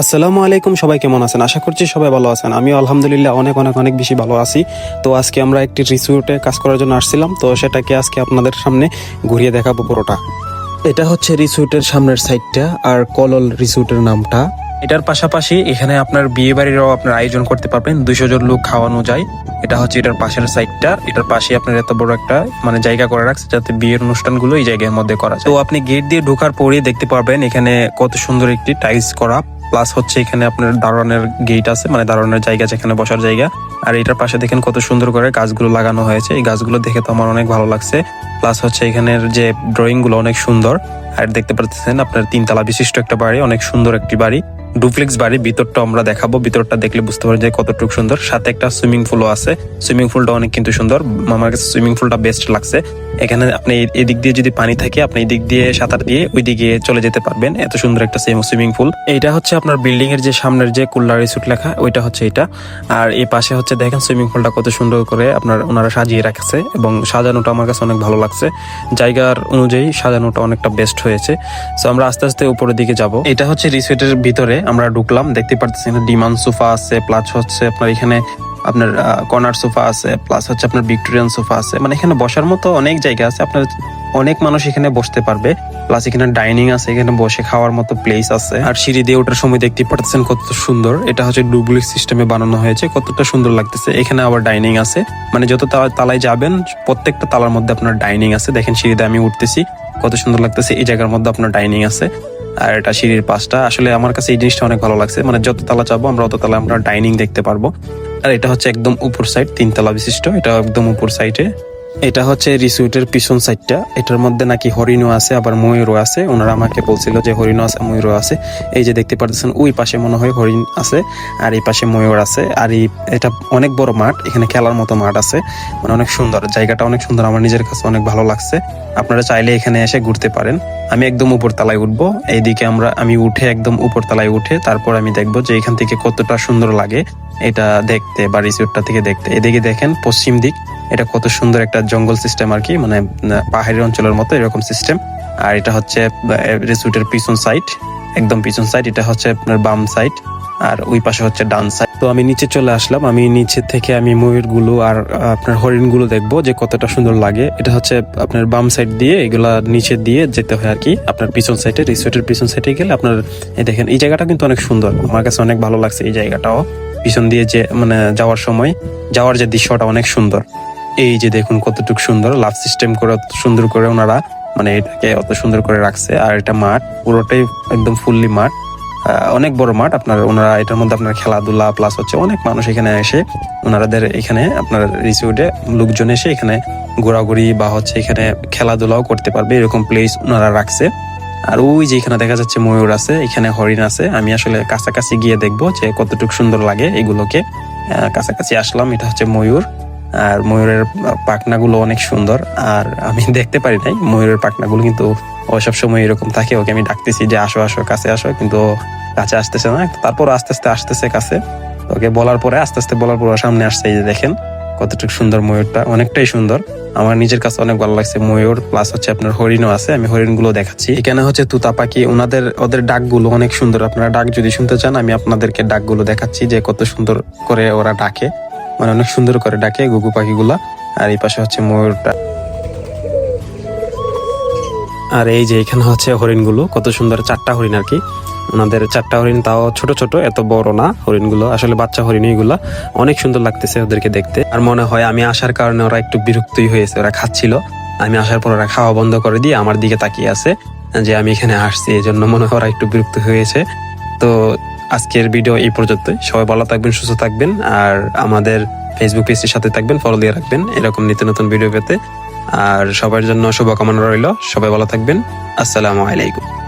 আসসালামু আলাইকুম, সবাই কেমন আছেন? আশা করছি সবাই ভালো আছেন। আমি আলহামদুলিল্লাহ অনেক অনেক অনেক বেশি ভালো আছি। তো আজকে আমরা একটি রিসোর্টে কাজ করার জন্য আসছিলাম। তো সেটাকে আজকে আপনাদের সামনে ঘুরিয়ে দেখাবো পুরোটা। এটা হচ্ছে রিসোর্টের সামনের সাইডটা আর কলল রিসোর্টের নামটা। এটার পাশাপাশি এখানে আপনার বিয়ে বাড়িরও আপনার আয়োজন করতে পারবেন। দুইশো জন লোক খাওয়ানো যায়। এটা হচ্ছে এটার পাশের সাইডটা এটার পাশে আপনার এত বড় একটা মানে জায়গা করে রাখছে যাতে বিয়ের অনুষ্ঠানগুলো এই জায়গার মধ্যে করা যায়। তো আপনি গেট দিয়ে ঢোকার পরেই দেখতে পারবেন এখানে কত সুন্দর একটি টাইলস করা। প্লাস হচ্ছে এখানে আপনার দারোয়ানের গেট আছে মানে দারোয়ানের জায়গা যেখানে বসার জায়গা। আর এটার পাশে দেখেন কত সুন্দর করে গাছগুলো লাগানো হয়েছে। এই গাছগুলো দেখে তো আমার অনেক ভালো লাগছে। প্লাস হচ্ছে এখানের যে ড্রয়িংগুলো অনেক সুন্দর। আর দেখতে পাচ্ছেন আপনার তিনতলা বিশিষ্ট একটা বাড়ি, অনেক সুন্দর একটি বাড়ি। ডুপ্লেক্স বাড়ি ভিতরটা আমরা দেখাবো। ভিতরটা দেখলে বুঝতে পারবেন যে কতটুকু সুন্দর। সাথে একটা সুইমিং পুলও আছে। সুইমিং পুলটা অনেক কিন্তু সুন্দর। আমার কাছে সুইমিং পুলটা বেস্ট লাগছে। এখানে আপনি এদিক দিয়ে যদি পানি থাকে, আপনি এদিক দিয়ে সাঁতার দিয়ে ওই দিকে চলে যেতে পারবেন। এত সুন্দর একটা সুইমিং পুল। এইটা হচ্ছে আপনার বিল্ডিং এর যে সামনের যে কুল্লা রিসুট লেখা, ওইটা হচ্ছে এটা। আর এই পাশে হচ্ছে দেখেন সুইমিং পুলটা কত সুন্দর করে আপনার ওনারা সাজিয়ে রাখছে এবং সাজানোটা আমার কাছে অনেক ভালো লাগছে। জায়গার অনুযায়ী সাজানোটা অনেকটা বেস্ট হয়েছে। সো আমরা আস্তে আস্তে উপরের দিকে যাব। এটা হচ্ছে রিসোর্টের ভিতরে আমরা ঢুকলাম দেখতে পারতেছেন ডিমান সোফা আছে প্লাস হচ্ছে আপনার এখানে আপনার কর্নার সোফা আছে প্লাস হচ্ছে আপনার ভিক্টোরিয়ান সোফা আছে। মানে এখানে বসার মতো অনেক জায়গা আছে, আপনার অনেক মানুষ এখানে বসতে পারবে। প্লাস এখানে ডাইনিং আছে, এখানে বসে খাওয়ার মতো প্লেস আছে। আর সিঁড়ি দিয়ে ওঠার সময় দেখতে পাচ্ছেন কত সুন্দর। এটা হচ্ছে ডুবলিক সিস্টেমে বানানো হয়েছে, কতটা সুন্দর লাগতেছে। এখানে আবার ডাইনিং আছে। মানে যত তালা- তালায় যাবেন, প্রত্যেকটা তালার মধ্যে আপনার ডাইনিং আছে। দেখেন সিঁড়িতে আমি উঠতেছি, কত সুন্দর লাগতেছে। এই জায়গার মধ্যে আপনার ডাইনিং আছে। আর এটা সিঁড়ির পাশটা। আসলে আমার কাছে এই জিনিসটা অনেক ভালো লাগছে। মানে যত তালা চাবো, আমরা অত তালা আমরা ডাইনিং দেখতে পারব। আর এটা হচ্ছে একদম উপর সাইড তিন তিনতলা বিশিষ্ট। এটা একদম উপর সাইডে এটা হচ্ছে রিসুইটের পিছন সাইডটা। এটার মধ্যে নাকি হরিণও আছে, আবার ময়ূরও আছে। ওনারা আমাকে বলছিল যে হরিণও আছে, ময়ূরও আছে। এই যে দেখতে পাচ্ছেন ওই পাশে মনে হয় হরিণ আছে, আর এই পাশে ময়ূর আছে। আর এই এটা অনেক বড় মাঠ, এখানে খেলার মতো মাঠ আছে। মানে অনেক সুন্দর, জায়গাটা অনেক সুন্দর, আমার নিজের কাছে অনেক ভালো লাগছে। আপনারা চাইলে এখানে এসে ঘুরতে পারেন। আমি একদম উপর তলায় উঠবো। এইদিকে আমরা আমি উঠে একদম উপর তলায় উঠে তারপর আমি দেখব যে এখান থেকে কতটা সুন্দর লাগে। এটা দেখতে বা রিসোর্টটা থেকে দেখতে। এদিকে দেখেন, পশ্চিম দিক। এটা কত সুন্দর একটা জঙ্গল সিস্টেম আর কি মানে পাহাড়ি অঞ্চলের মতো এরকম সিস্টেম আর এটা হচ্ছে রিসোর্টের পিছন সাইড একদম পিছন সাইড এটা হচ্ছে আপনার বাম সাইড আর ওই পাশে হচ্ছে ডান সাইড তো আমি নিচে চলে আসলাম, আমি নিচে থেকে আমি ময়ূরগুলো আর আপনার হরিণগুলো দেখব যে কতটা সুন্দর লাগে। এটা হচ্ছে আপনার বাম সাইড দিয়ে, এগুলা নিচে দিয়ে যেতে হয় আর কি, আপনার পিছন সাইডে রিসোর্টের পিছন সাইডে গেলে আপনার এই দেখেন, এই জায়গাটা কিন্তু অনেক সুন্দর। আমার কাছে অনেক ভালো লাগছে এই জায়গাটাও। পিছন দিয়ে যে মানে যাওয়ার সময়, যাওয়ার যে দৃশ্যটা অনেক সুন্দর। এই যে দেখুন কতটুকু সুন্দর লাভ সিস্টেম করে সুন্দর করে ওনারা মানে এটাকে অত সুন্দর করে রাখছে। আর এটা মাঠ, পুরোটাই একদম ফুললি মাঠ। অনেক বড় মাঠ, আপনার ওনারা এটার মধ্যে আপনার খেলাধুলা প্লাস হচ্ছে অনেক মানুষ এখানে এসে ওনারাদের এখানে আপনার রিসিউটে লোকজন এসে এখানে ঘোরাঘুরি বা হচ্ছে এখানে খেলাধুলাও করতে পারবে, এরকম প্লেস ওনারা রাখছে। আর ওই যে এখানে দেখা যাচ্ছে ময়ূর আছে, এখানে হরিণ আছে। আমি আসলে কাছাকাছি গিয়ে দেখব যে কতটুকু সুন্দর লাগে এগুলোকে। কাছাকাছি আসলাম, এটা হচ্ছে ময়ূর। আর ময়ূরের পাখনাগুলো অনেক সুন্দর। আর আমি দেখতে পারি নাই, ময়ূরের পাখনাগুলো কিন্তু ও সব সময় এরকম থাকে, ওকে আমি ডাকতেছি যে আসো আসো, কাছে আসো, কিন্তু কাছে আসতেছে না। তারপর আস্তে আস্তে আসতেছে কাছে। ওকে বলার পরে, আস্তে আস্তে বলার পরে সামনে আসছে যে দেখেন কতটুকু সুন্দর ময়ূরটা, অনেকটাই সুন্দর। আমার নিজের কাছে অনেক ভালো লাগছে ময়ূর প্লাস হচ্ছে আপনার হরিণও আছে, আমি হরিণগুলো দেখাচ্ছি। এখানে হচ্ছে তুতা পাখি ওনাদের ওদের ডাকগুলো অনেক সুন্দর। আপনারা ডাক যদি শুনতে চান, আমি আপনাদেরকে ডাকগুলো দেখাচ্ছি যে কত সুন্দর করে ওরা ডাকে। মানে অনেক সুন্দর করে ডাকে গুগু পাখিগুলা। আর এই পাশে হচ্ছে ময়ূরটা আর এই যে এখানে হচ্ছে হরিণগুলো, কত সুন্দর চারটা হরিণ আর কি। ওনাদের চারটা হরিণ তাও ছোট ছোট, এত বড় না হরিণগুলো। আসলে বাচ্চা হরিণ এইগুলা অনেক সুন্দর লাগতেছে ওদেরকে দেখতে। আর মনে হয় আমি আসার কারণে ওরা একটু বিরক্তই হয়েছে, ওরা খাচ্ছিল। আমি আসার পর ওরা খাওয়া বন্ধ করে দিয়ে আমার দিকে তাকিয়ে আছে যে আমি এখানে আসছি এই জন্য মনে হয় ওরা একটু বিরক্ত হয়েছে। তো আজকের ভিডিও এই পর্যন্তই। সবাই ভালো থাকবেন, সুস্থ থাকবেন, আর আমাদের ফেসবুক পেজটির সাথে থাকবেন ফলো দিয়ে রাখবেন, এরকম নিত্য নতুন ভিডিও পেতে। আর সবার জন্য শুভকামনা রইল। সবাই ভালো থাকবেন। আসসালামু আলাইকুম।